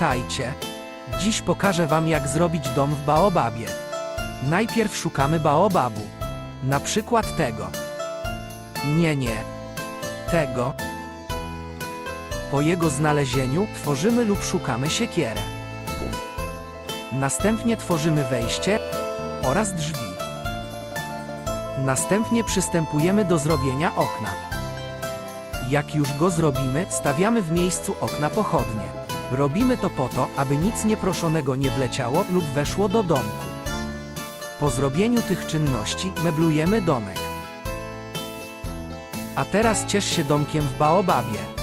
Witajcie. Dziś pokażę Wam jak zrobić dom w baobabie. Najpierw szukamy baobabu. Na przykład tego. Nie, nie. Tego. Po jego znalezieniu tworzymy lub szukamy siekierę. Następnie tworzymy wejście oraz drzwi. Następnie przystępujemy do zrobienia okna. Jak już go zrobimy, stawiamy w miejscu okna pochodnie. Robimy to po to, aby nic nieproszonego nie wleciało lub weszło do domku. Po zrobieniu tych czynności meblujemy domek. A teraz ciesz się domkiem w baobabie.